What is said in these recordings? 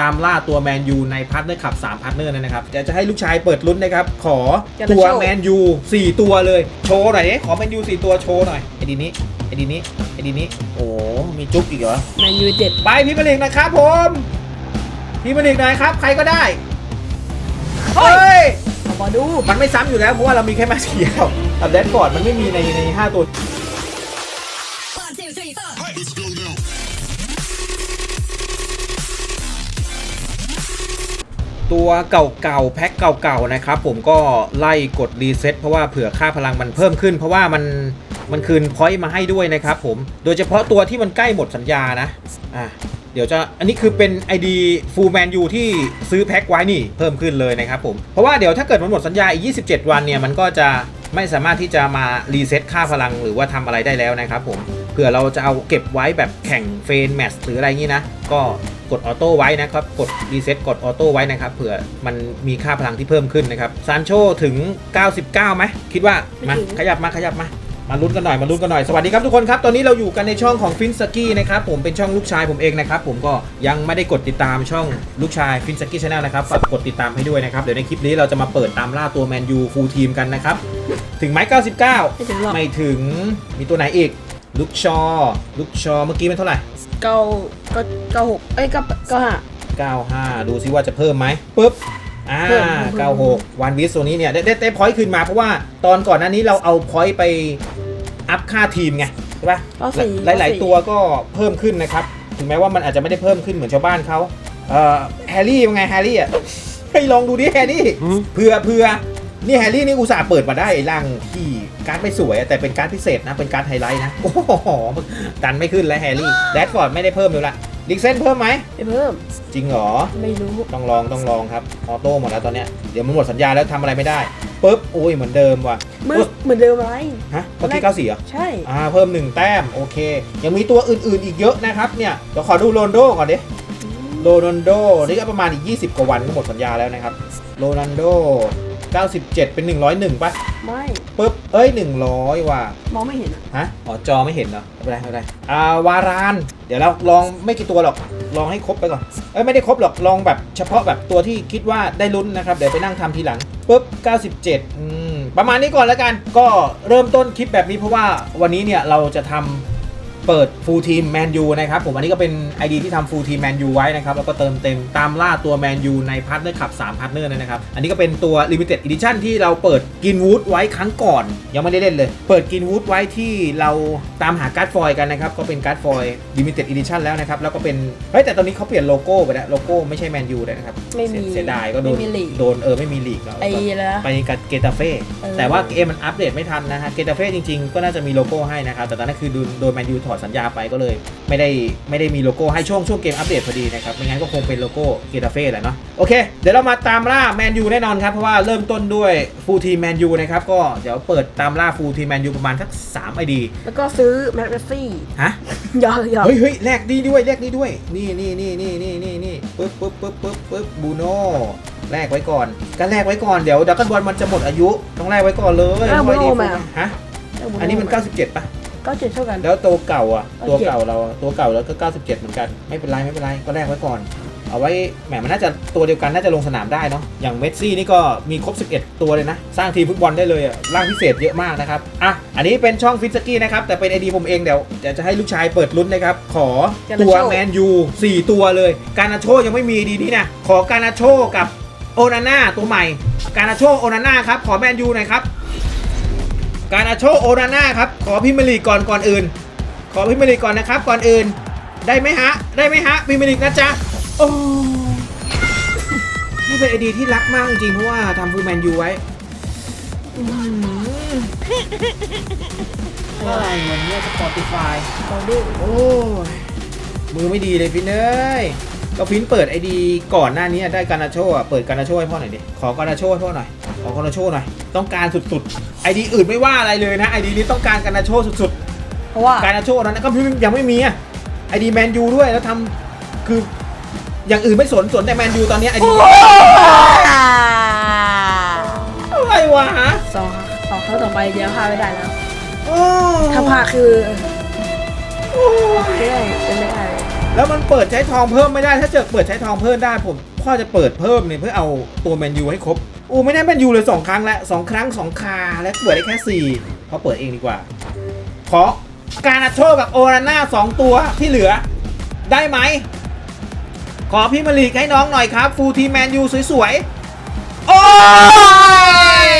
ตามล่าตัวแมนยูในพาร์ทเนอร์ขับ3พาร์ทเนอร์นะครับจะจะให้ลูกชายเปิดลุ้นนะครับ ขอจะตัวโชว์แมนยู4ตัวเลย โชว์หน่อยดิขอแมนยู4ตัวโชว์หน่อยไอ้ดีนี้ไอ้ดีนี้ไอ้ดีนี้โอ้มีจุ๊บอีกเหรอแมนยูเจ็ดไปพี่มาลิกนะครับผมพี่มาลิกหน่อยครับ ใครก็ได้เฮ้ยเอามาดูมันไม่ซ้ำอยู่แล้วเพราะว่าเรามีแค่แมตช์เดียวกับแดนฟอร์ดมันไม่มีในในห้าตัว ตัวเก่าๆแพ็คเก่าๆนะครับผมก็ไล่กดรีเซ็ตเพราะว่าเผื่อค่าพลังมันเพิ่มขึ้น เพราะว่ามันมันคืนพอยต์มาให้ด้วยนะครับผมโดยเฉพาะตัวที่มันใกล้หมดสัญญานะอะเดี๋ยวจะอันนี้คือเป็น ID Full Man U ที่ซื้อแพ็คไว้นี่เพิ่มขึ้นเลยนะครับผมเพราะว่าเดี๋ยวถ้าเกิดมันหมดสัญญาอีก 27 วันเนี่ยมันก็จะไม่สามารถที่จะมารีเซ็ตค่าพลังหรือว่าทำอะไรได้แล้วนะครับผม ผื่อเราจะเอาเก็บไว้แบบแข่งเฟนแมตช์หรืออะไรอย่างนี้นะ ก็กดออโต้ไว้นะครับ กดรีเซ็ตกดออโต้ไว้นะครับ เผื่อมันมีค่าพลังที่เพิ่มขึ้นนะครับ ซานโชถึง 99ไหมคิดว่า มา ขยับมา ขยับมามาลุ้นกันหน่อยมาลุ้นกันหน่อยสวัสดีครับทุกคนครับ ตอนนี้เราอยู่กันในช่องของฟินสกี้นะครับผมเป็นช่องลูกชายผมเองนะครับผมก็ยังไม่ได้กดติดตามช่องลูกชายฟินสกี้ชาแนลนะครับฝากกดติดตามให้ด้วยนะครับ เดี๋ยวในคลิปนี้เราจะมาเปิดตามล่าตัวแมนยูฟูลทีมกันนะครับ ถึงไหม99 ไม่ถึงหรอกไม่ถึงมีตัวไหนอีก ลูกชอลูกชอ เมื่อกี้มันเท่าไหร่ เก้าเก้าเก้าหกเอ้ยเก้าเก้าห้า 95 ดูซิว่าจะเพิ่มไหมปุ๊บ อ่าเพิ่มเพิ่ม 96 วันวิสตัวนี้เนี่ย ได้ได้ได้พอยต์คืนมาเพราะว่าตอนก่อนหน้านี้เราเอาพอยต์ไปอัพค่าทีมไง ใช่ปะเก้าสี่หลายหลาย ๆ ตัวก็เพิ่มขึ้นนะครับ ถึงแม้ว่ามันอาจจะไม่ได้เพิ่มขึ้นเหมือนชาวบ้านเขาเอ่อแฮร์รี่เป็นไงแฮร์รี่อะให้ลองดูดิแฮร์รี่เผื่อเผื่อ นี่แฮร์รี่นี่อุตส่าห์เปิดมาได้ไอ้ร่างที่การ์ดไม่สวยอะแต่เป็นการ์ดพิเศษนะ เป็นการ์ดไฮไลท์นะ โอ้โหดันไม่ขึ้นแล้วแฮร์รี่แรดฟอร์ดไม่ได้เพิ่มเลยละลิกเซนเพิ่มไหมไม่เพิ่ม จริงเหรอ ไม่รู้ ต้องลองต้องลองครับ ออโต้หมดแล้วตอนเนี้ย เดี๋ยวมันหมดสัญญาแล้วทำอะไรไม่ได้ปุ๊บโอ้ยเหมือนเดิมว่ะมือเหมือนเดิมไหมฮะเมื่อกี้เก้าสี่เหรอ ใช่ อ่า เพิ่ม1แต้ม โอเค ยังมีตัวอื่นๆอีกเยอะนะครับ เนี่ย เดี๋ยวขอดูโรนลโดก่อนดิโรนัลโด นี่ก็ประมาณอีก 20 กว่าวันก็หมดสัญญาแล้วนะครับ โรนัลโด 97 เป็น 101ป่ะไม่ปุ๊บเอ้ย 100 ว่ะมองไม่เห็นอะฮะอ๋อจอไม่เห็นเหรอไม่เป็นไรไม่เป็นไรอ่าวาราน เดี๋ยวเราลองไม่กี่ตัวหรอกลองให้ครบไปก่อนเอ้ยไม่ได้ครบหรอกลองแบบเฉพาะแบบตัวที่คิดว่าได้ลุ้นนะครับเดี๋ยวไปนั่งทำทีหลังปุ๊บ97อืมประมาณนี้ก่อนแล้วกัน ก็เริ่มต้นคลิปแบบนี้เพราะว่าวันนี้เนี่ยเราจะทำ เปิด full team Man U นะครับผมอันนี้ก็เป็น ID ที่ทำ full team Man U ไว้นะครับแล้วก็เติมเต็มตามล่าตัว Man U ในพาร์ทเนอร์ขับ3พาร์ทเนอร์นะครับ อันนี้ก็เป็นตัว Limited Edition ที่เราเปิดกินวูดไว้ครั้งก่อน ยังไม่ได้เล่นเลย เปิดกินวูดไว้ที่เราตามหาการ์ดฟอยล์กันนะครับ ก็เป็นการ์ดฟอยล์ Limited Edition แล้วนะครับ แล้วก็เป็น เฮ้ย แต่ตอนนี้เขาเปลี่ยนโลโก้ไปแล้ว โลโก้ไม่ใช่ Man U เลยนะครับไม่มีเสียดายก็โดนไม่มีลีกโดนเออไม่มีลีกแล้วไอ้แล้วไปกับเกตาเฟ่เออแต่ว่าเกมมันอัปเดตไม่ทันนะฮะเกตาเฟ่จริงๆ ก็น่าจะมีโลโก้ให้นะครับแต่ตอนนั้นคือโดนโดนแมนยูถอดสัญญาไปก็เลย ไม่ได้ไม่ได้มีโลโก้ให้ช่วงช่วงเกมอัปเดตพอดีนะครับไม่งั้นก็คงเป็นโลโก้เกตาเฟ่แหละเนาะโอเคเดี๋ยวเรามาตามล่าแมนยูแน่นอนครับเพราะว่าเริ่มต้นด้วยฟูลทีมแมนยูนะครับก็เดี๋ยวเปิดตามล่าฟูลทีมแมนยูประมาณสัก3ไอดีแล้วก็ซื้อแมคเรซี่ฮะหยอกหยอกเฮ้ยเฮ้ยแลกดีด้วยแลกนี้ด้วย นี่นี่นี่นี่นี่นี่นี่ปึ๊บปึ๊บปึ๊บปึ๊บปึ๊บบูโน่แลกไว้ก่อนก็แลกไว้ก่อนเดี๋ยวดักกันบอลมันจะหมดอายุต้องแลกไว้ก่อนเลยแล้วไม่ดีบูโน่มาฮะอันนี้มัน 97ป่ะ ก็เจ็ดเท่ากัน แล้วตัวเก่าอะ97ตัวเก่าเราตัวเก่าแล้วก็ 97 เหมือนกัน ไม่เป็นไรไม่เป็นไรก็แลกไว้ก่อน เอาไว้แหมมันน่าจะตัวเดียวกันน่าจะลงสนามได้เนาะ อย่างเมสซี่นี่ก็มีครบ 11 ตัวเลยนะ สร้างทีมฟุตบอลได้เลยอะร่างพิเศษเยอะมากนะครับ อะ อันนี้เป็นช่องฟิตสกี้นะครับ แต่เป็นไอดีผมเองเดี๋ยวเดี๋ยวจะให้ลูกชายเปิดลุ้นนะครับ ขอตัวแมนยู4ตัวเลย การนาโชยังไม่มีดีนี่นะ ขอการนาโชกับโอนาน่าตัวใหม่ การนาโชโอนาน่าครับ ขอแมนยูหน่อยครับ การนาโชโอนาน่าครับ ขอพิมยร์ลีก่อนก่อนอื่น ขอพิมยร์ลีก่อนนะครับ ก่อนอื่น ได้ไหมฮะ ได้ไหมฮะพิมยร์ลีกนะจ๊ะ โอ้นี่เป็นไอดีที่รักมากจริงเพราะว่าทำฟูแมนยูไว้อื้อหืออะไรวันนี้สปอติฟายลองดูโอ้ยมือไม่ดีเลยฟินเอ้ยก็ฟินเปิดไอดีก่อนหน้านี้ได้การนาโชอะเปิดการนาโชให้พ่อหน่อยดิขอการนาโชให้พ่อหน่อยขอการนาโชหน่อยต้องการสุดๆ ไอดีอื่นไม่ว่าอะไรเลยนะไอดีนี้ต้องการการนาโชสุดๆเพราะว่าการนาโชนั้นก็ยังไม่มีอะไอดีแมนยูด้วยแล้วทำคืออย่างอื่นไม่สนสนแต่แมนยูตอนนี้ไอดีอะไรวะสองสองครั้งต่อไปเดี๋ยวพลาดไม่ได้แล้ว โอ้ถ้าพลาดคือไม่ได้เป็นไม่ได้เลยโแล้วมันเปิดใช้ทองเพิ่มไม่ได้ ถ้าเกิดเปิดใช้ทองเพิ่มได้ผม พ่อจะเปิดเพิ่มเนี่ยเพื่อเอาตัวแมนยูให้ครบอูไม่ได้แมนยูเลยสองครั้งแล้วสองครั้งสองคา แล้วเปิดได้แค่สี่พอเปิดเองดีกว่า ขอการอาโชกับโอราน่าสองตัวที่เหลือได้ไหม ขอพี่มาลีกให้น้องหน่อยครับ ฟูลทีแมนยูสวยๆ โอ้ย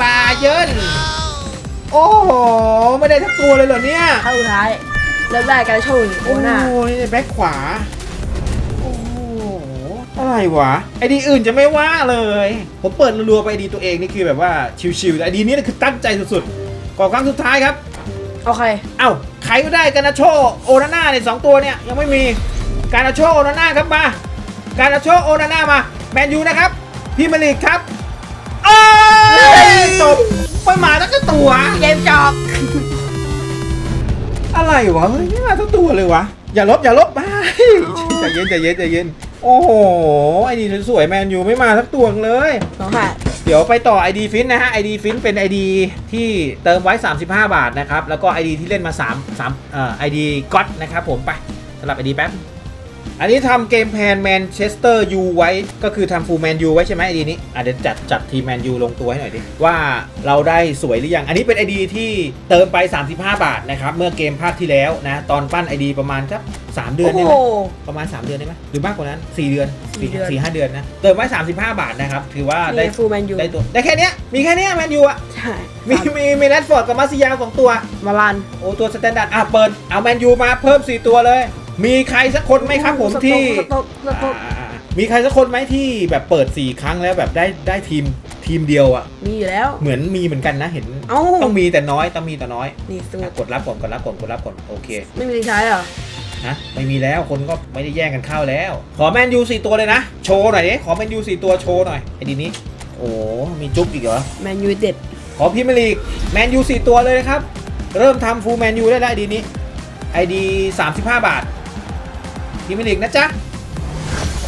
บาเยินโอ้โห ไม่ได้ทั้งตัวเลยเหรอเนี่ย เข้าสุดท้ายเริ่มได้การโชว์โอ้หน้าโอ้ยแบ็คขวา อะไรวะไอดีอื่นจะไม่ว่าเลย ผมเปิดรัวๆไปไอดีตัวเองนี่คือแบบว่าชิวๆแต่ไอดีนี้นี่คือตั้งใจสุดๆก่อครั้งสุดท้ายครับโอเคเอ้าใครก็ได้การนาโชโอนาน่าเนี่ยสองตัวเนี่ยยังไม่มีการนาโชโอนาน่าครับมาการนาโชโอนาน่ามาแมนยูนะครับพี่มาลีกครับเอ้ยจบไม่มาตั้งแต่ตัวเกมจอกอะไรวะเฮ้ยไม่มาตั้งตัวเลยวะ อย่าลบอย่าลบไปใจเย็นใจเย็นใจเย็น โอ้โห ไอดีสวยๆแมนยูไม่มาสักตัวเลยสองค่ะ เดี๋ยวไปต่อ ID ฟินนะฮะ ID ฟินเป็น ID ที่เติมไว้ 35 บาทนะครับ แล้วก็ ID ที่เล่นมา 3 3เอ่อ ID ก็อตนะครับผมไปสำหรับ ID แป๊บ อันนี้ทำเกมแพนแมนเชสเตอร์ยูไว้ก็คือทำฟูลแมนยูไว้ใช่ไหม ID นี้อะเดี๋ยวจัดจัดทีมแมนยูลงตัวให้หน่อยดิ ว่าเราได้สวยหรือยัง อันนี้เป็น ID ที่เติมไป 35 บาทนะครับ เมื่อเกมภาคที่แล้วนะ ตอนปั้น ID ประมาณสัก 3เดือนโอ้ได้โหไหมประมาณ 3 เดือนได้ไหมหรือมากกว่านั้น 4 เดือนสี่เดือน4 5เดือนนะเติมไว้35 บาทนะครับ ถือว่าได้นี่ฟูลแมนยูได้ตัวได้แค่เนี้ยมีแค่เนี้ยแมนยูอะใช่มีมีมีแรดฟอร์ดกับมาซิยาสองตัว มาลัน โอ้ตัวสแตนดาร์ดอะเปิดเอาแมนยูมาเพิ่ม 4 ตัวเลย มีใครสักคนไหมครับผมที่ สต๊อกสต๊อกอ่ามีใครสักคนไหมที่แบบเปิด 4 ครั้งแล้วแบบได้ได้ทีมทีมเดียวอะมีอยู่แล้ว เหมือนมีเหมือนกันนะเห็น เอ้าต้องมีแต่น้อยต้องมีแต่น้อยนี่สูอะตรกดรับก่อนกดรับก่อนกดรับก่อนโอเค ไม่มีรีใช้เหรอ นะไม่มีแล้วคนก็ไม่ได้แย่งกันเข้าแล้ว ขอแมนยูสี่ตัวเลยนะ โชว์หน่อยดิขอแมนยูสี่ตัวโชว์หน่อยไอ้ดีนี้ โอ้มีจุ๊บอีกเหรอแมนยูเด็ดขอพรีเมียร์ลีกแมนยูสี่ตัวเลยนะครับ เริ่มทำฟูลแมนยูได้แล้วไอดีนี้ไอดี35บาทพรีเมียร์ลีกนะจ๊ะ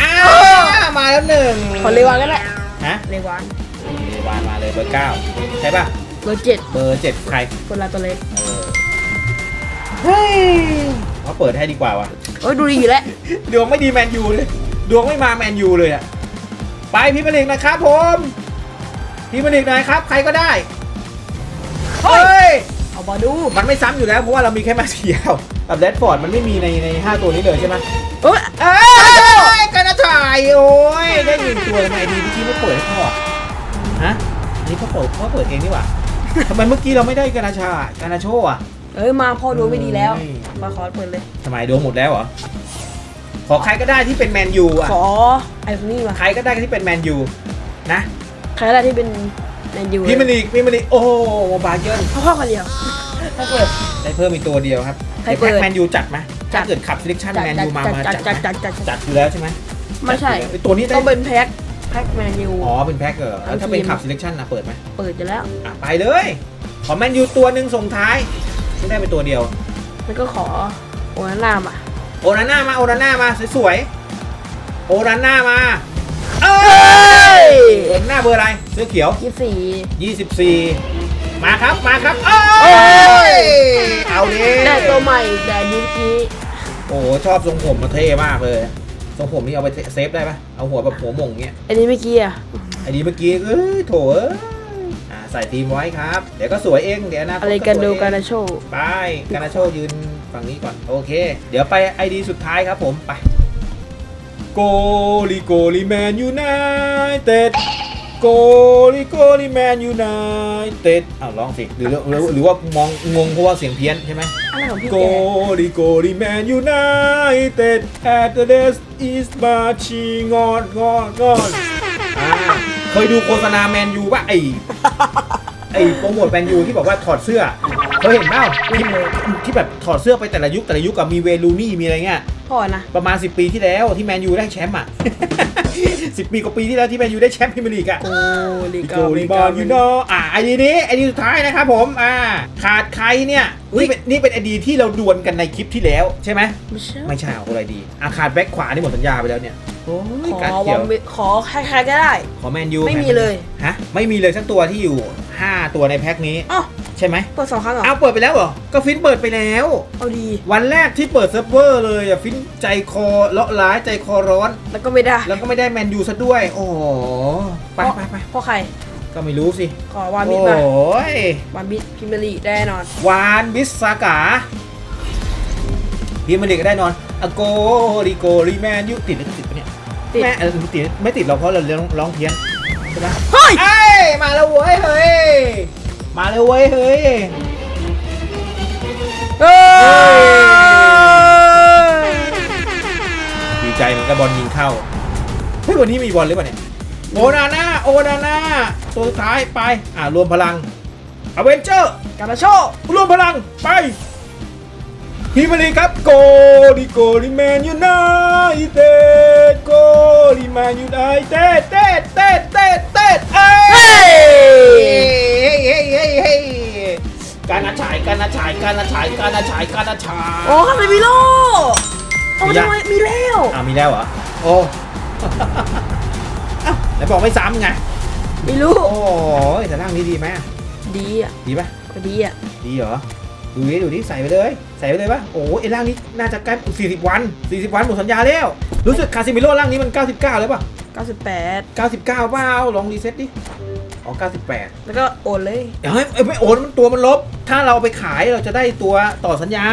อ้าวมาแล้วหนึ่งขอเลวานก็ได้ฮะเลวานเลวานมาเลยเบอร์เก้าใช่ป่ะเบอร์เจ็ดเบอร์เจ็ดใครคนละตัวเล็กเออเฮ้ย เขาเปิดให้ดีกว่าว่ะโอ้ยดูดีอยู่แล้วดวงไม่ดีแมนยูเลย ดวงไม่มาแมนยูเลยอะไปพรีเมียร์ลีกนะครับผมพรีเมียร์ลีกหน่อยครับ ใครก็ได้เฮ้ยเอาบอดู มันไม่ซ้ำอยู่แล้วเพราะว่าเรามีแค่มาเสียาวกับแรดฟอร์ดมันไม่มีในในห้าตัวนี้เลยใช่ไหมเอ้ยเอ้ยกันนะถ่ายโอ้ยได้ยินตัวทำไมดีเมื่อกี้ไม่เปิดให้พ่ออะฮะอันนี้พ่อเปิดพ่อเปิดเองนี่หว่าทำไมเมื่อกี้เราไม่ได้กันนาชากันนาโชอะ เอ้ยมาพ่อดูไม่ดีแล้วเฮ้ยมาขอเปิดเลย ทำไมดวงหมดแล้วเหรอ ขอใครก็ได้ที่เป็นแมนยูอะ ขอไอ้พวกนี้มาใครก็ได้ที่เป็นแมนยูนะ ใครอะไรที่เป็นแมนยูพี่มันลีกพี่มันลีกโอ้โหบาเยิร์นพ่อพ่อคนเดียว ถ้าเกิดได้เพิ่มอีกตัวเดียวครับใครเดี๋ยวเปิแพ็ดคแมนยูจัดไหมจัถ้าด เกิดขับ selection แมนยูมามาจัดจัดไหจัมดจัดจัดจัดอยู่แล้วใช่ไหมไม่ใช่ จัดอยู่แล้วตัวนี้ได้ ต้องเป็นแพ็คแพ็คแมนยู อ๋อ เป็นแพ็คเหรอแล้วถ้าเป็นทีมขับ selection นะเปิดไหมเปิดจะแล้ว อะไปเลย ขอแมนยูตัวหนึ่งส่งท้าย ไม่ได้เป็นตัวเดียวแล้วก็ขอโอนาน่ามาโอนาน่ามาโอนาน่ามาสวยๆโอนาน่ามาเอ้ยโอนาน่าเบอร์อะไรเสื้อเขียว ยี่สี่24 มาครับมาครับเอ้ยเอาดิได้ตัวใหม่แต่นิ้วกี้โอ้โหชอบทรงผมมาเท่มากเลยทรงผมนี่เอาไปเซฟได้ปะเอาหัวแบบหัวหม่งเงี้ย อันนี้เมื่อกี้อะ ไอ้นี้เมื่อกี้เอ้ยโถเอ้ยอ่า ใส่ทีมไว้ครับ เดี๋ยวก็สวยเอง เดี๋ยวนะอะไรกันดูกันนะนะโชว์ไปการนาโชยืนฝั่งนี้ก่อน โอเค เดี๋ยวไปไอดีสุดท้ายครับผมไปโกลีโกลีแมนยูไนเต็ดโกลีโกลีแมนยูไนเต็ดอ้าวร้องสิหรือหรือหรือว่ามองงงเพราะว่าเสียงเพี้ยนใช่ไหมอะไรของพี่โกแกลีโกลีแมนยูไนเต็ด at the desk is marching on on on อ่าเคยดูโฆษณาแมนยูป่ะไอ ไอโปรโมทแมนยูที่บอกว่าถอดเสื้อเคยเห็นเปล่าที่ที่แบบถอดเสื้อไปแต่ละยุคแต่ละยุคกับมีเวลูนี่มีอะไรเงี้ยพ่อนะ ประมาณ 10 ปีที่แล้วที่แมนยูได้แชมป์อะ 10 ปีกว่าปีที่แล้วที่แมนยูได้แชมป์พรีเมียร์ลีกอะโกลีโกลีบอลยูโนอะไอดีนี้ไอดีสุดท้ายนะครับผมอ่าขาดใครเนี่ยนี่เป็นนี่เป็นไอดีที่เราดวลกันในคลิปที่แล้วใช่ไหมไม่ใช่ไม่ใช่เอาอะไรดีอะขาดแบ็คขวานี่หมดสัญญาไปแล้วเนี่ยโอ้ยขการอเกี่วัยวงขอใครๆก็ได้ ขอแมนยูไม่มีเลยฮะไม่มีเลยสักตัวที่อยู่ 5 ตัวในแพ็คนี้อ๋อใช่ไหมเปิดสองครั้งเหรอเอาเปิดไปแล้วเหรอ ก็ฟินเปิดไปแล้ว เอาดี วันแรกที่เปิดเซิร์ฟเวอร์เลยอะฟินใจคอเลาะร้ายใจคอร้อน แล้วก็ไม่ได้แล้วก็ไม่ได้แมนยูซะด้วย โอ้โหไปไปไปเพราะใคร ก็ไม่รู้สิขอวามิดโอ้มายวามิดพิมพ์ลีกแน่นอน วานบิสซากาพี่มันเด็กก็ได้นอนอโกริโกริแมนยูติดหรือติดปะเนี่ยติด แม่เออติดไม่ติดเราเพราะเราร้องร้องเพี้ยนใช่ไหมเฮ้ยเอ้ย มาแล้วเว้ยเฮ้ยมาแล้วเว้ยเฮ้ยเอ้ยดีใจเหมือนกับบอลยิงเข้าเฮ้ยวันนี้มีบอลหรือเปล่าเนี่ยโอนาน่าโอนาน่าตัวสุดท้ายไปอ่ารวมพลังอเวนเจอร์กาลาโชรวมพลังไปพีมารีครับโกลิโกลิแมนยูไนเต็ดโกลิแมนยูไนเต็ด การนัดฉายการนัดฉายการนัดฉายการนัดฉายการนัดฉายโอ้คาเซมิโลโอ้มีทำยังไมมีแล้วอ่ามีแล้วเหรอโอ้อ้าวไหนบอกไม่ซ้ำไงไม่รู้โอ้ยแต่ร่างนี้ดีไหมดีอะดีปะก็ดีอะดีเหรอดูดิดูดิใส่ไปเลย ใส่ไปเลยปะโอ้ยไอ้ร่างนี้น่าจะใกล้40 วัน 40 วันหมดสัญญาแล้ว รู้สึกคาซิมิโร่ร่างนี้มัน 99แล้วปะ98 99เปล่าลองรีเซ็ตดิ อ๋อ98แล้วก็โอนเลยเฮ้ยเอ้ยไม่โอนมันตัวมันลบ ถ้าเราเอาไปขายเราจะได้ตัวต่อสัญญา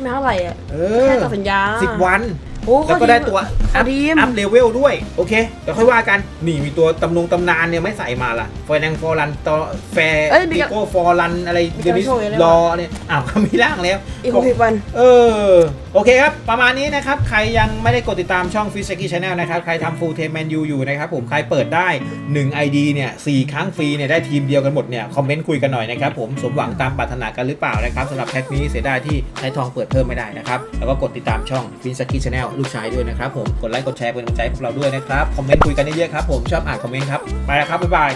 ไม่เท่าไหร่อะเอแค่อต่อสัญญา 10 วัน โอ้แล้วก็ได้ตัวอัอัพพทีมอัพเลเวลด้วย โอเคเดี๋ยวค่อยว่ากัน นี่มีตัวตำนงตำนานเนี่ยไม่ใส่มาล่ะฟอยแนงฟอร์รันต่อแฟร์เอ้ยมีดิการโก้ฟอร์รันอะไรมีเดการนิสโชว์อยู่แล้วรอเนี่ยอ้าวเขามีร่างแล้วอีกหกสิบวัน เออ โอเคครับ ประมาณนี้นะครับ ใครยังไม่ได้กดติดตามช่อง f i s h a k i Channel นะครับ ใครทำ Full Time Man U อยู่นะครับผม ใครเปิดได้ 1 ID เนี่ย4ครั้งฟรีเนี่ยได้ทีมเดียวกันหมดเนี่ย คอมเมนต์คุยกันหน่อยนะครับผมสมหวังตามปรารถนากันหรือเปล่านะครับสำหรับแพ็คนี้เสียดายที่ใช้ทองเปิดเพิ่มไม่ได้นะครับแล้วก็กดติดตามช่อง f i s h a k i Channel ลูกชายด้วยนะครับผมกดไลค์กดแชร์เป็นกำลังใจให้พวกเราด้วยนะครับคอมเมนต์คุยกันเยอะๆครับผมชอบอ่านคอมเมนต์ครับไปแล้วครับบ๊ายบาย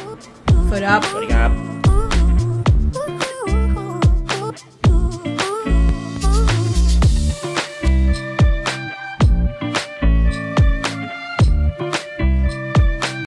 สวัสดีครับสวัสดีครับ